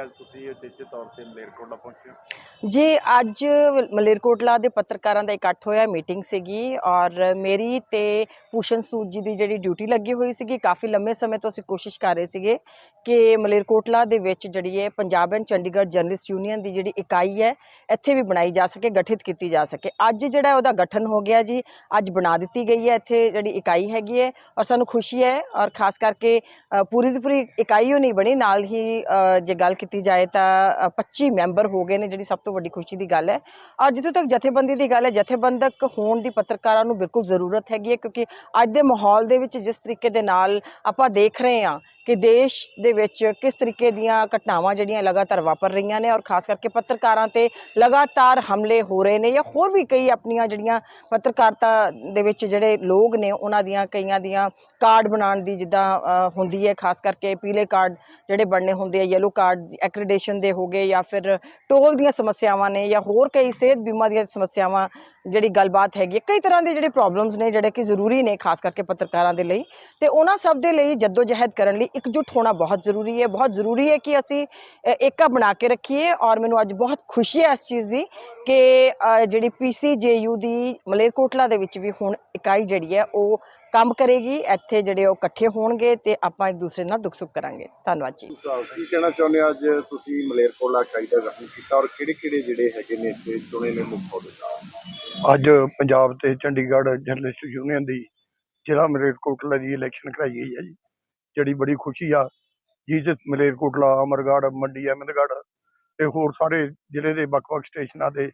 al pusillo de techo, todo el tender. ਜੀ ਅੱਜ ਮਲੇਰਕੋਟਲਾ ਦੇ ਪੱਤਰਕਾਰਾਂ ਦਾ ਇਕੱਠ ਹੋਇਆ ਮੀਟਿੰਗ ਸੀਗੀ ਔਰ ਮੇਰੀ ਤੇ ਭੂਸ਼ਣ ਸੂਦ ਜੀ ਦੀ ਜਿਹੜੀ ਡਿਊਟੀ ਲੱਗੀ ਹੋਈ ਸੀਗੀ ਕਾਫੀ ਲੰਮੇ ਸਮੇਂ ਤੋਂ ਅਸੀਂ ਕੋਸ਼ਿਸ਼ ਕਰ ਰਹੇ ਸੀਗੇ ਕਿ ਮਲੇਰਕੋਟਲਾ ਦੇ ਵਿੱਚ ਜਿਹੜੀ ਹੈ Punjab and Chandigarh journalist union ਦੀ ਜਿਹੜੀ ਇਕਾਈ ਹੈ ਇੱਥੇ ਵੀ ਬਣਾਈ ਜਾ ਸਕੇ ਗਠਿਤ ਕੀਤੀ ਜਾ ਸਕੇ। ਅੱਜ ਜਿਹੜਾ ਉਹਦਾ ਗਠਨ ਹੋ ਗਿਆ ਜੀ ਅੱਜ ਬਣਾ ਦਿੱਤੀ ਗਈ ਹੈ ਇੱਥੇ ਜਿਹੜੀ ਇਕਾਈ ਹੈਗੀ ਹੈ ਔਰ ਸਾਨੂੰ ਖੁਸ਼ੀ ਹੈ ਔਰ ਖਾਸ ਕਰਕੇ ਪੂਰੀ ਦੀ ਪੂਰੀ ਇਕਾਈ ਉਹ ਨਹੀਂ ਬਣੀ ਨਾਲ ਹੀ ਜੇ ਗੱਲ ਕੀਤੀ ਜਾਏ ਤਾਂ ਅ, 25 ਮੈਂਬਰ ਹੋ ਗਏ ਨੇ ਜਿਹੜੀ ਸਭ ਤੋਂ ਵੱਡੀ ਖੁਸ਼ੀ ਦੀ ਗੱਲ ਹੈ। ਔਰ ਜਿੱਥੋਂ ਤੱਕ ਜਥੇਬੰਦੀ ਦੀ ਗੱਲ ਹੈ। ਜਥੇਬੰਦਕ ਹੋਣ ਦੀ ਪੱਤਰਕਾਰਾਂ ਨੂੰ ਬਿਲਕੁਲ ਜ਼ਰੂਰਤ ਹੈਗੀ ਹੈ ਕਿਉਂਕਿ ਅੱਜ ਦੇ ਮਾਹੌਲ ਦੇ ਵਿੱਚ ਜਿਸ ਤਰੀਕੇ ਦੇ ਨਾਲ ਆਪਾਂ ਦੇਖ ਰਹੇ ਹਾਂ ਕਿ ਦੇਸ਼ ਦੇ ਵਿੱਚ ਕਿਸ ਤਰੀਕੇ ਦੀਆਂ ਘਟਨਾਵਾਂ ਜਿਹੜੀਆਂ ਲਗਾਤਾਰ ਵਾਪਰ ਰਹੀਆਂ ਨੇ ਔਰ ਖਾਸ ਕਰਕੇ ਪੱਤਰਕਾਰਾਂ ਤੇ ਲਗਾਤਾਰ ਹਮਲੇ ਹੋ ਰਹੇ ਨੇ ਜਾਂ ਹੋਰ ਵੀ ਕਈ ਆਪਣੀਆਂ ਜਿਹੜੀਆਂ ਪੱਤਰਕਾਰਤਾ ਦੇ ਵਿੱਚ ਜਿਹੜੇ ਲੋਕ ਨੇ ਉਹਨਾਂ ਦੀਆਂ ਕਈਆਂ ਦੀਆਂ ਕਾਰਡ ਬਣਾਉਣ ਦੀ ਜਿੱਦਾਂ ਹੁੰਦੀ ਹੈ। ਖਾਸ ਕਰਕੇ ਪੀਲੇ ਕਾਰਡ ਜਿਹੜੇ ਬਣਨੇ ਹੁੰਦੇ ਆ ਯੈਲੋ ਕਾਰਡ ਐਕ੍ਰੀਡੇਸ਼ਨ ਦੇ ਹੋਗੇ ਜਾਂ ਫਿਰ ਟੋਲ ਦੀਆਂ ਸਮੱਸਿਆ ਸਮੱਸਿਆਵਾਂ ਨੇ ਜਾਂ ਹੋਰ ਕਈ ਸਿਹਤ ਬੀਮਾ ਦੀਆਂ ਸਮੱਸਿਆਵਾਂ ਜਿਹੜੀ ਗੱਲਬਾਤ ਹੈਗੀ ਹੈ, ਕਈ ਤਰ੍ਹਾਂ ਦੇ ਜਿਹੜੇ ਪ੍ਰੋਬਲਮਸ ਨੇ ਜਿਹੜੇ ਕਿ ਜ਼ਰੂਰੀ ਨੇ ਖਾਸ ਕਰਕੇ ਪੱਤਰਕਾਰਾਂ ਦੇ ਲਈ। ਤੇ ਉਹਨਾਂ ਸਭ ਦੇ ਲਈ ਜਦੋਜਹਿਦ ਕਰਨ ਲਈ ਇਕਜੁੱਟ ਹੋਣਾ ਬਹੁਤ ਜ਼ਰੂਰੀ ਹੈ। ਬਹੁਤ ਜ਼ਰੂਰੀ ਹੈ ਕਿ ਅਸੀਂ ਏਕਾ ਬਣਾ ਕੇ ਰੱਖੀਏ ਔਰ ਮੈਨੂੰ ਅੱਜ ਬਹੁਤ ਖੁਸ਼ੀ ਹੈ ਇਸ ਚੀਜ਼ ਦੀ ਕਿ ਅ, ਜਿਹੜੀ ਪੀਸੀਜੇਯੂ ਦੀ ਮਲੇਰਕੋਟਲਾ ਦੇ ਵਿੱਚ ਵੀ ਹੁਣ ਇਕਾਈ ਜਿਹੜੀ ਹੈ ਉਹ ਕੰਮ ਕਰੇਗੀ ਇੱਥੇ ਜਿਹੜੇ ਉਹ ਇਕੱਠੇ ਹੋਣਗੇ ਤੇ ਆਪਾਂ ਇੱਕ ਦੂਸਰੇ ਨਾਲ ਦੁੱਖ ਸੁੱਖ ਕਰਾਂਗੇ। ਧੰਨਵਾਦ ਜੀ। ਕੀ ਕਹਿਣਾ ਚਾਹੁੰਦੇ ਅੱਜ ਤੁਸੀਂ ਮਲੇਰਕੋਟਲਾ ਇਕਾਈ ਦਾ ਗਠਨ ਕੀਤਾ ਔਰ ਕਿਹੜੇ ਕਿਹੜੇ ਜਿਹੜੇ ਹੈਗੇ ਨੇ ਇੱਥੇ ਚੁਣੇ ਨੇ ਮੁੱਖ ਅਹੁਦੇਦਾਰ ਅੱਜ ਪੰਜਾਬ ਤੇ ਚੰਡੀਗੜ੍ਹ ਜਰਨਲਿਸਟ ਯੂਨੀਅਨ ਦੀ ਜ਼ਿਲ੍ਹਾ ਮਲੇਰਕੋਟਲਾ ਦੀ ਇਲੈਕਸ਼ਨ ਕਰਾਈ ਗਈ ਹੈ ਜੀ। ਜਿਹੜੀ ਬੜੀ ਖੁਸ਼ੀ ਆ ਜਿਸ ਮਲੇਰਕੋਟਲਾ ਅਮਰਗੜ੍ਹ ਮੰਡੀ ਅਹਿਮਦਗੜ੍ਹ ਤੇ ਹੋਰ ਸਾਰੇ ਜ਼ਿਲ੍ਹੇ ਦੇ ਵੱਖ-ਵੱਖ ਸਟੇਸ਼ਨਾਂ ਦੇ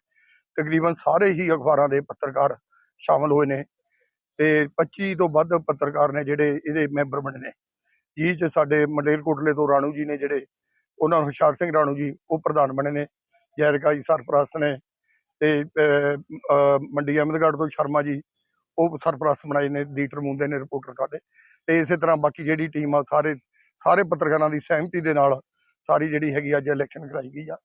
ਤਕਰੀਬਨ ਸਾਰੇ ਹੀ ਅਖਬਾਰਾਂ ਦੇ ਪੱਤਰਕਾਰ ਸ਼ਾਮਲ ਹੋਏ ਨੇ। ਤੇ 25 ਤੋਂ ਵੱਧ ਪੱਤਰਕਾਰ ਨੇ ਜਿਹੜੇ ਇਹਦੇ ਮੈਂਬਰ ਬਣੇ ਨੇ। ਜਿਸ 'ਚ ਸਾਡੇ ਮਲੇਰਕੋਟਲੇ ਤੋਂ ਰਾਣੂ ਜੀ ਨੇ ਜਿਹੜੇ, ਉਹਨਾਂ ਨੂੰ ਹੁਸ਼ਿਆਰ ਸਿੰਘ ਰਾਣੂ ਜੀ, ਉਹ ਪ੍ਰਧਾਨ ਬਣੇ ਨੇ। ਜੈਦਕਾ ਜੀ ਸਰਪ੍ਰਸਤ ਨੇ ਤੇ ਮੰਡੀ ਅਹਿਮਦਗੜ੍ਹ ਤੋਂ ਸ਼ਰਮਾ ਜੀ, ਉਹ ਸਰਪ੍ਰਸਤ ਬਣਾਏ ਨੇ ਲੀਡਰ ਮੁੰਦੇ ਨੇ ਰਿਪੋਰਟਰ ਸਾਡੇ। ਤੇ ਇਸੇ ਤਰ੍ਹਾਂ ਬਾਕੀ ਜਿਹੜੀ ਟੀਮ ਆ, ਸਾਰੇ ਸਾਰੇ ਪੱਤਰਕਾਰਾਂ ਦੀ ਸਹਿਮਤੀ ਦੇ ਨਾਲ ਸਾਰੀ ਜਿਹੜੀ ਹੈਗੀ ਅੱਜ ਇਲੈਕਸ਼ਨ ਕਰਾਈ ਗਈ ਆ।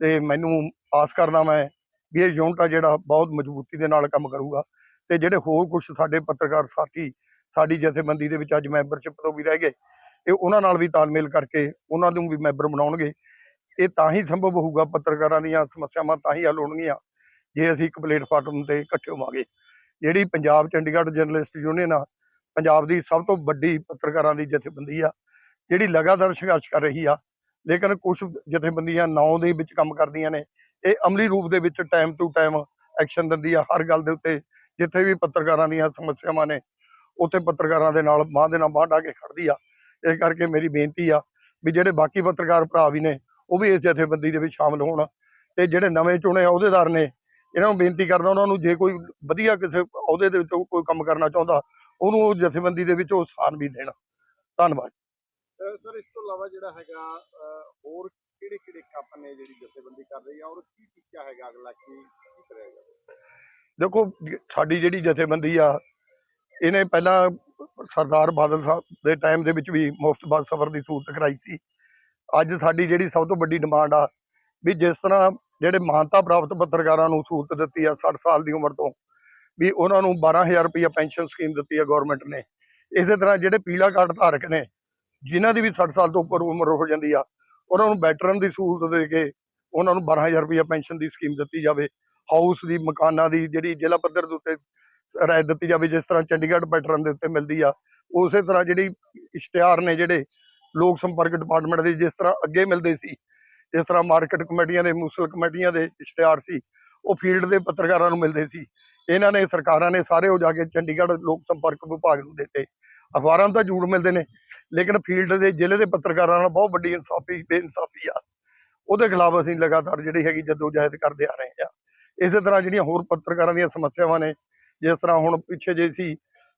ਤੇ ਮੈਨੂੰ ਆਸ ਕਰਦਾ ਮੈਂ ਵੀ ਇਹ ਯੂਨਿਟ ਆ ਜਿਹੜਾ ਬਹੁਤ ਮਜ਼ਬੂਤੀ ਦੇ ਨਾਲ ਕੰਮ ਕਰੂਗਾ। ਤੇ ਜਿਹੜੇ ਹੋਰ ਕੁਝ ਸਾਡੇ ਪੱਤਰਕਾਰ ਸਾਥੀ, ਸਾਡੀ ਜਥੇਬੰਦੀ ਦੇ ਵਿੱਚ ਅੱਜ ਮੈਂਬਰਸ਼ਿਪ ਤੋਂ ਵੀ ਰਹਿ ਗਏ, ਇਹ ਉਹਨਾਂ ਨਾਲ ਵੀ ਤਾਲਮੇਲ ਕਰਕੇ ਉਹਨਾਂ ਨੂੰ ਵੀ ਮੈਂਬਰ ਬਣਾਉਣਗੇ। ਇਹ ਤਾਂ ਹੀ ਸੰਭਵ ਹੋਊਗਾ ਪੱਤਰਕਾਰਾਂ ਦੀਆਂ ਸਮੱਸਿਆਵਾਂ ਤਾਂ ਹੀ ਹੱਲ ਹੋਣਗੀਆਂ, ਜੇ ਅਸੀਂ ਇੱਕ ਪਲੇਟਫਾਰਮ ਤੇ ਇਕੱਠੇ ਹੋਵਾਂਗੇ। ਜਿਹੜੀ ਪੰਜਾਬ ਚੰਡੀਗੜ੍ਹ ਜਰਨਲਿਸਟ ਯੂਨੀਅਨ ਆ, ਪੰਜਾਬ ਦੀ ਸਭ ਤੋਂ ਵੱਡੀ ਪੱਤਰਕਾਰਾਂ ਦੀ ਜਥੇਬੰਦੀ ਆ, ਜਿਹੜੀ ਲਗਾਤਾਰ ਸੰਘਰਸ਼ ਕਰ ਰਹੀ ਆ, ਲੇਕਿਨ ਕੁਝ ਜਥੇਬੰਦੀਆਂ ਨਾਂ ਦੇ ਵਿੱਚ ਕੰਮ ਕਰਦੀਆਂ ਨੇ, ਇਹ ਅਮਲੀ ਰੂਪ ਦੇ ਵਿੱਚ ਟਾਈਮ ਟੂ ਟਾਈਮ ਐਕਸ਼ਨ ਦਿੰਦੀ ਆ, ਹਰ ਗੱਲ ਦੇ ਉੱਤੇ ਜਿੱਥੇ ਵੀ ਪੱਤਰਕਾਰਾਂ ਦੀਆਂ ਸਮੱਸਿਆਵਾਂ ਨੇ, ਉੱਥੇ ਪੱਤਰਕਾਰਾਂ ਦੇ ਨਾਲ ਬਾਂਹ ਦੇ ਨਾਲ ਬਾਂਹ ਢਾ ਕੇ ਖੜਦੀ ਆ। ਇਸ ਕਰਕੇ ਮੇਰੀ ਬੇਨਤੀ ਆ ਵੀ ਜਿਹੜੇ ਬਾਕੀ ਪੱਤਰਕਾਰ ਭਰਾ ਵੀ ਨੇ, ਉਹ ਵੀ ਇਸ ਜਥੇਬੰਦੀ ਦੇ ਵਿੱਚ ਸ਼ਾਮਲ ਹੋਣ ਤੇ ਜਿਹੜੇ ਨਵੇਂ ਚੁਣੇ ਅਹੁਦੇਦਾਰ ਨੇ, ਇਹਨਾਂ ਨੂੰ ਬੇਨਤੀ ਕਰਦਾ ਉਹਨਾਂ ਨੂੰ ਜੇ ਕੋਈ ਵਧੀਆ ਕਿਸੇ ਅਹੁਦੇ ਦੇ ਵਿੱਚ ਕੋਈ ਕੰਮ ਕਰਨਾ ਚਾਹੁੰਦਾ, ਉਹਨੂੰ ਜਥੇਬੰਦੀ ਦੇ ਵਿੱਚ ਉਹ ਸਥਾਨ ਵੀ ਦੇਣਾ। ਧੰਨਵਾਦ। ਸਰ, ਇਸ ਤੋਂ ਇਲਾਵਾ ਜਿਹੜਾ ਹੈਗਾ ਹੋਰ ਕਿਹੜੇ ਕਿਹੜੇ ਕੰਮ ਨੇ ਜਿਹੜੀ ਜਥੇਬੰਦੀ ਕਰ ਰਹੀ ਆ ਔਰ ਕੀ ਟੀਚਾ ਹੈਗਾ ਅਗਲਾ ਕੀ ਕੀ ਕਰੇਗਾ? ਦੇਖੋ, ਸਾਡੀ ਜਿਹੜੀ ਜਥੇਬੰਦੀ ਆ, ਇਹਨੇ ਪਹਿਲਾਂ ਸਰਦਾਰ ਬਾਦਲ ਸਾਹਿਬ ਦੇ ਟਾਈਮ ਦੇ ਵਿੱਚ ਵੀ ਮੁਫਤ ਬੱਸ ਸਫ਼ਰ ਦੀ ਸਹੂਲਤ ਕਰਾਈ ਸੀ। ਅੱਜ ਸਾਡੀ ਜਿਹੜੀ ਸਭ ਤੋਂ ਵੱਡੀ ਡਿਮਾਂਡ ਆ, ਵੀ ਜਿਸ ਤਰ੍ਹਾਂ ਜਿਹੜੇ ਮਾਨਤਾ ਪ੍ਰਾਪਤ ਪੱਤਰਕਾਰਾਂ ਨੂੰ ਸਹੂਲਤ ਦਿੱਤੀ ਆ 60 ਸਾਲ ਦੀ ਉਮਰ ਤੋਂ, ਵੀ ਉਹਨਾਂ ਨੂੰ 12000 ਰੁਪਇਆ ਪੈਨਸ਼ਨ ਸਕੀਮ ਦਿੱਤੀ ਆ ਗਵਰਨਮੈਂਟ ਨੇ। ਇਸੇ ਤਰ੍ਹਾਂ ਜਿਹੜੇ ਪੀਲਾ ਕਾਰਡ ਧਾਰਕ ਨੇ, ਜਿਨ੍ਹਾਂ ਦੀ ਵੀ 60 ਸਾਲ ਤੋਂ ਉੱਪਰ ਉਮਰ ਹੋ ਜਾਂਦੀ ਆ, ਉਹਨਾਂ ਨੂੰ ਵੈਟਰਨ ਦੀ ਸਹੂਲਤ ਦੇ ਕੇ ਉਹਨਾਂ ਨੂੰ 12000 ਰੁਪਇਆ ਪੈਨਸ਼ਨ ਦੀ ਸਕੀਮ ਦਿੱਤੀ ਜਾਵੇ। ਹਾਊਸ ਦੀ, ਮਕਾਨਾਂ ਦੀ, ਜਿਹੜੀ ਜ਼ਿਲ੍ਹਾ ਪੱਧਰ ਦੇ ਉੱਤੇ ਰਾਇਤ ਦਿੱਤੀ ਜਾਵੇ, ਜਿਸ ਤਰ੍ਹਾਂ ਚੰਡੀਗੜ੍ਹ ਪੈਟਰਨ ਦੇ ਉੱਤੇ ਮਿਲਦੀ ਆ, ਉਸੇ ਤਰ੍ਹਾਂ ਜਿਹੜੀ ਇਸ਼ਤਿਹਾਰ ਨੇ ਜਿਹੜੇ ਲੋਕ ਸੰਪਰਕ ਡਿਪਾਰਟਮੈਂਟ ਦੇ ਜਿਸ ਤਰ੍ਹਾਂ ਅੱਗੇ ਮਿਲਦੇ ਸੀ, ਜਿਸ ਤਰ੍ਹਾਂ ਮਾਰਕੀਟ ਕਮੇਟੀਆਂ ਦੇ, ਮੁਸਲ ਕਮੇਟੀਆਂ ਦੇ ਇਸ਼ਤਿਹਾਰ ਸੀ, ਉਹ ਫੀਲਡ ਦੇ ਪੱਤਰਕਾਰਾਂ ਨੂੰ ਮਿਲਦੇ ਸੀ। ਇਹਨਾਂ ਨੇ, ਸਰਕਾਰਾਂ ਨੇ ਸਾਰੇ ਉਹ ਜਾ ਕੇ ਚੰਡੀਗੜ੍ਹ ਲੋਕ ਸੰਪਰਕ ਵਿਭਾਗ ਨੂੰ ਦਿੱਤੇ। ਅਖਬਾਰਾਂ ਨੂੰ ਤਾਂ ਜੂੜ ਮਿਲਦੇ ਨੇ, ਲੇਕਿਨ ਫੀਲਡ ਦੇ ਜ਼ਿਲ੍ਹੇ ਦੇ ਪੱਤਰਕਾਰਾਂ ਨਾਲ ਬਹੁਤ ਵੱਡੀ ਇਨਸਾਫੀ, ਬੇਇਨਸਾਫੀ ਆ। ਉਹਦੇ ਖਿਲਾਫ ਅਸੀਂ ਲਗਾਤਾਰ ਜਿਹੜੀ ਹੈਗੀ ਜਦੋਜਹਿਦ ਕਰਦੇ ਆ ਰਹੇ ਆ ਇਸੇ ਤਰ੍ਹਾਂ ਜਿਹੜੀਆਂ ਹੋਰ ਪੱਤਰਕਾਰਾਂ ਦੀਆਂ ਸਮੱਸਿਆਵਾਂ ਨੇ, ਜਿਸ ਤਰ੍ਹਾਂ ਹੁਣ ਪਿੱਛੇ ਜੇ ਸੀ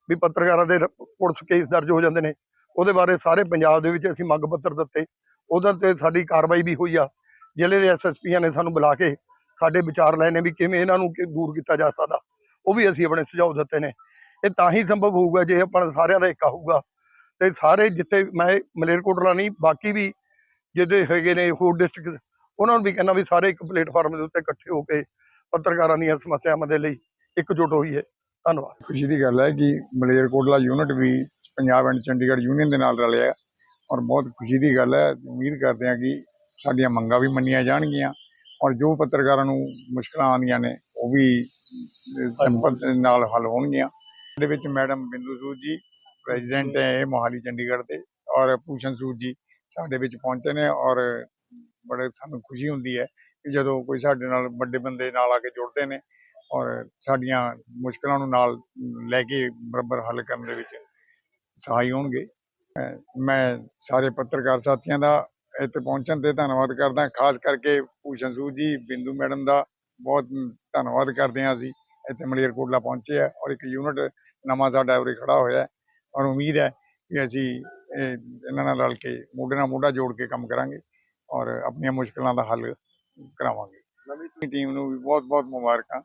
ਵੀ ਪੱਤਰਕਾਰਾਂ ਦੇ ਰ- ਪੁਲਿਸ ਕੇਸ ਦਰਜ ਹੋ ਜਾਂਦੇ ਨੇ, ਉਹਦੇ ਬਾਰੇ ਸਾਰੇ ਪੰਜਾਬ ਦੇ ਵਿੱਚ ਅਸੀਂ ਮੰਗ ਪੱਤਰ ਦਿੱਤੇ। ਉਹਦੇ ਤੇ ਸਾਡੀ ਕਾਰਵਾਈ ਵੀ ਹੋਈ ਆ। ਜ਼ਿਲ੍ਹੇ ਦੇ ਐਸਐਸਪੀਆਂ ਨੇ ਸਾਨੂੰ ਬੁਲਾ ਕੇ ਸਾਡੇ ਵਿਚਾਰ ਲਏ ਨੇ ਵੀ ਕਿਵੇਂ ਇਹਨਾਂ ਨੂੰ ਕਿ, ਦੂਰ ਕੀਤਾ ਜਾ ਸਕਦਾ। ਉਹ ਵੀ ਅਸੀਂ ਆਪਣੇ ਸੁਝਾਅ ਦਿੱਤੇ ਨੇ। ਇਹ ਤਾਂ ਹੀ ਸੰਭਵ ਹੋਊਗਾ ਜੇ ਆਪਾਂ ਸਾਰਿਆਂ ਦਾ ਇੱਕ ਹੋਊਗਾ। ਤੇ ਸਾਰੇ ਜਿੱਥੇ, ਮੈਂ ਮਲੇਰਕੋਟਲਾ ਨਹੀਂ, ਬਾਕੀ ਵੀ ਜਿਹਦੇ ਹੈਗੇ ਨੇ ਹੋਰ ਡਿਸਟ੍ਰਿਕਟ ਉਹਨਾਂ ਨੂੰ ਵੀ ਕਹਿੰਦਾ ਵੀ ਸਾਰੇ ਇੱਕ ਪਲੇਟਫਾਰਮ ਦੇ ਉੱਤੇ ਇਕੱਠੇ ਹੋ ਕੇ ਪੱਤਰਕਾਰਾਂ ਦੀਆਂ ਸਮੱਸਿਆਵਾਂ ਦੇ ਲਈ ਇਕਜੁੱਟ ਹੈ। ਧੰਨਵਾਦ। ਖੁਸ਼ੀ ਦੀ ਗੱਲ ਹੈ ਕਿ ਮਲੇਰਕੋਟਲਾ ਯੂਨਿਟ ਵੀ ਪੰਜਾਬ ਐਂਡ ਚੰਡੀਗੜ੍ਹ ਯੂਨੀਅਨ ਦੇ ਨਾਲ ਰਲਿਆ ਔਰ ਬਹੁਤ ਖੁਸ਼ੀ ਦੀ ਗੱਲ ਹੈ। ਉਮੀਦ ਕਰਦੇ ਹਾਂ ਕਿ ਸਾਡੀਆਂ ਮੰਗਾਂ ਵੀ ਮੰਨੀਆਂ ਜਾਣਗੀਆਂ ਔਰ ਜੋ ਪੱਤਰਕਾਰਾਂ ਨੂੰ ਮੁਸ਼ਕਲਾਂ ਆਉਂਦੀਆਂ ਨੇ, ਉਹ ਵੀ ਸੰਪਤ ਨਾਲ ਹੱਲ ਹੋਣਗੀਆਂ। ਇਹਦੇ ਵਿੱਚ ਮੈਡਮ ਬਿੰਦੂ ਸੂਦ ਜੀ, ਪ੍ਰੈਜ਼ੀਡੈਂਟ ਹੈ ਇਹ ਮੋਹਾਲੀ ਚੰਡੀਗੜ੍ਹ ਦੇ ਔਰ ਭੂਸ਼ਣ ਸੂਦ ਜੀ ਸਾਡੇ ਵਿੱਚ ਪਹੁੰਚੇ ਨੇ ਔਰ ਬੜੇ ਸਾਨੂੰ ਖੁਸ਼ੀ ਹੁੰਦੀ ਹੈ ਜਦੋਂ ਕੋਈ ਸਾਡੇ ਨਾਲ ਵੱਡੇ ਬੰਦੇ ਨਾਲ ਆ ਕੇ ਜੁੜਦੇ ਨੇ ਔਰ ਸਾਡੀਆਂ ਮੁਸ਼ਕਲਾਂ ਨੂੰ ਨਾਲ ਲੈ ਕੇ ਬਰਾਬਰ ਹੱਲ ਕਰਨ ਦੇ ਵਿੱਚ ਸਹਾਈ ਹੋਣਗੇ। ਮੈਂ- ਸਾਰੇ ਪੱਤਰਕਾਰ ਸਾਥੀਆਂ ਦਾ ਇੱਥੇ ਪਹੁੰਚਣ ਤੇ ਧੰਨਵਾਦ ਕਰਦਾ। ਖਾਸ ਕਰਕੇ ਭੂਸ਼ਣ ਸੂਦ ਜੀ, ਬਿੰਦੂ ਮੈਡਮ ਦਾ ਬਹੁਤ ਧੰਨਵਾਦ ਕਰਦੇ ਹਾਂ ਅਸੀਂ। ਇੱਥੇ ਮਲੇਰਕੋਟਲਾ ਪਹੁੰਚੇ ਆ ਔਰ ਇੱਕ ਯੂਨਿਟ ਨਵਾਂ ਸਾਡਾ ਉਰੇ ਖੜਾ ਹੋਇਆ ਔਰ ਉਮੀਦ ਹੈ ਕਿ ਅਸੀਂ ਇਹ ਇਹਨਾਂ ਨਾਲ ਰਲ ਕੇ ਮੋਢੇ ਨਾਲ ਮੋਢਾ ਜੋੜ ਕੇ ਕੰਮ ਕਰਾਂਗੇ ਔਰ ਆਪਣੀਆਂ ਮੁਸ਼ਕਲਾਂ ਦਾ ਹੱਲ ਕਰਾਵਾਂਗੇ। ਨਵੀਂ ਟੀਮ ਨੂੰ ਵੀ ਬਹੁਤ ਬਹੁਤ ਮੁਬਾਰਕਾਂ